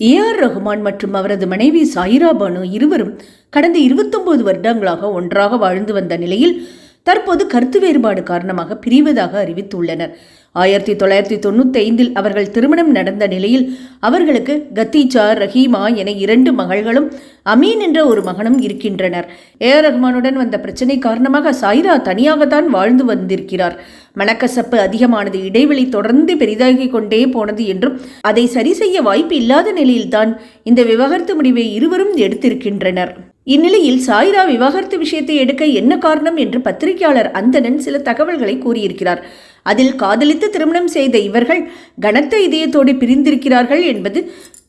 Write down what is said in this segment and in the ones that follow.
A R Rahman மற்றும் அவரது மனைவி சாயிரா பானு இருவரும் கடந்த 29 வருடங்களாக ஒன்றாக வாழ்ந்து வந்த நிலையில் தற்போது கருத்து வேறுபாடு காரணமாக பிரிவதாக அறிவித்துள்ளனர். ஆயிரத்தி தொள்ளாயிரத்தி தொண்ணூத்தி ஐந்தில் அவர்கள் திருமணம் நடந்த நிலையில் அவர்களுக்கு கத்தீச்சா ரஹீமா என இரண்டு மகள்களும் அமீன் என்ற ஒரு மகனும் இருக்கின்றனர். ஏ ஆர் ரஹ்மானுடன் வந்த பிரச்சனை காரணமாக சாயிரா தனியாகத்தான் வாழ்ந்து வந்திருக்கிறார். மனக்கசப்பு அதிகமானது. இடைவெளி தொடர்ந்து பெரிதாகிக் கொண்டே போனது என்றும் அதை சரி செய்ய வாய்ப்பு இல்லாத நிலையில்தான் இந்த விவாகரத்து முடிவை இருவரும் எடுத்திருக்கின்றனர். இந்நிலையில் சாய்ரா விவாகரத்து விஷயத்தை எடுக்க என்ன காரணம் என்று பத்திரிகையாளர் அந்தணன் சில தகவல்களை கூறியிருக்கிறார். அதில் காதலித்து திருமணம் செய்த இவர்கள் கனத்த இதயத்தோடு பிரிந்திருக்கிறார்கள் என்பது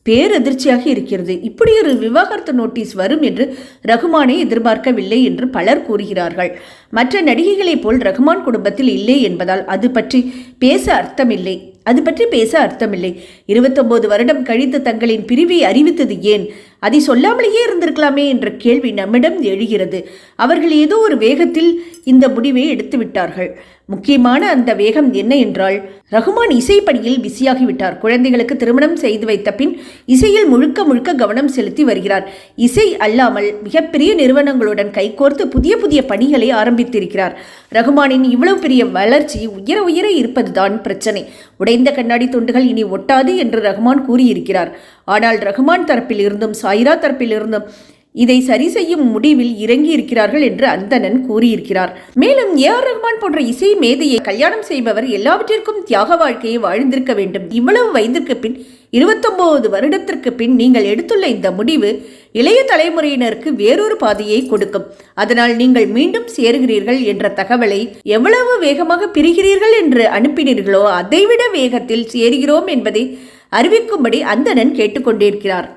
பேரதிர்ச்சியாக இருக்கிறது. இப்படி ஒரு விவாகரத்து நோட்டீஸ் வரும் என்று ரகுமானை எதிர்பார்க்கவில்லை என்று பலர் கூறுகிறார்கள். மற்ற நடிகைகளைப் போல் ரகுமான் குடும்பத்தில் இல்லை என்பதால் அது பற்றி பேச அர்த்தமில்லை. அது பற்றி பேச அர்த்தமில்லை. இருபத்தொன்பது வருடம் கழித்து தங்களின் பிரிவை அறிவித்தது ஏன்? அதை சொல்லாமலேயே இருந்திருக்கலாமே என்ற கேள்வி நம்மிடம் எழுகிறது. அவர்கள் ஏதோ ஒரு வேகத்தில் இந்த முடிவை எடுத்து விட்டார்கள் முக்கியமான அந்த வேகம் என்ன என்றால் ரகுமான் இசைப்பணியில் பிஸியாகிவிட்டார். குழந்தைகளுக்கு திருமணம் செய்து வைத்த பின் இசையில் முழுக்க முழுக்க கவனம் செலுத்தி வருகிறார். இசை அல்லாமல் மிகப்பெரிய நிறுவனங்களுடன் கைகோர்த்து புதிய புதிய பணிகளை ஆரம்பித்திருக்கிறார். ரகுமானின் இவ்வளவு பெரிய வளர்ச்சி உயர உயர இருப்பதுதான் பிரச்சனை. உடைந்த கண்ணாடி துண்டுகள் இனி ஒட்டாது என்று ரகுமான் கூறியிருக்கிறார். ஆனால் ரகுமான் தரப்பில் இருந்தும் சாயிரா தரப்பில் இருந்தும் இதை சரி செய்யும் முடிவில் இறங்கி இருக்கிறார்கள் என்று அந்தணன் கூறியிருக்கிறார். மேலும் ஏ ஆர் ரஹ்மான் போன்ற இசை மேதையை கல்யாணம் செய்பவர் எல்லாவற்றிற்கும் தியாக வாழ்க்கையை வாழ்ந்திருக்க வேண்டும். இவ்வளவு வயதிற்கு பின் இருபத்தொன்பது வருடத்திற்கு பின் நீங்கள் எடுத்துள்ள இந்த முடிவு இளைய தலைமுறையினருக்கு வேறொரு பாதையை கொடுக்கும். அதனால் நீங்கள் மீண்டும் சேருகிறீர்கள் என்ற தகவலை எவ்வளவு வேகமாக பிரிகிறீர்கள் என்று அனுப்பினீர்களோ அதைவிட வேகத்தில் சேருகிறோம் என்பதை அறிவிக்கும்படி அந்தணன் கேட்டுக்கொண்டிருக்கிறார்.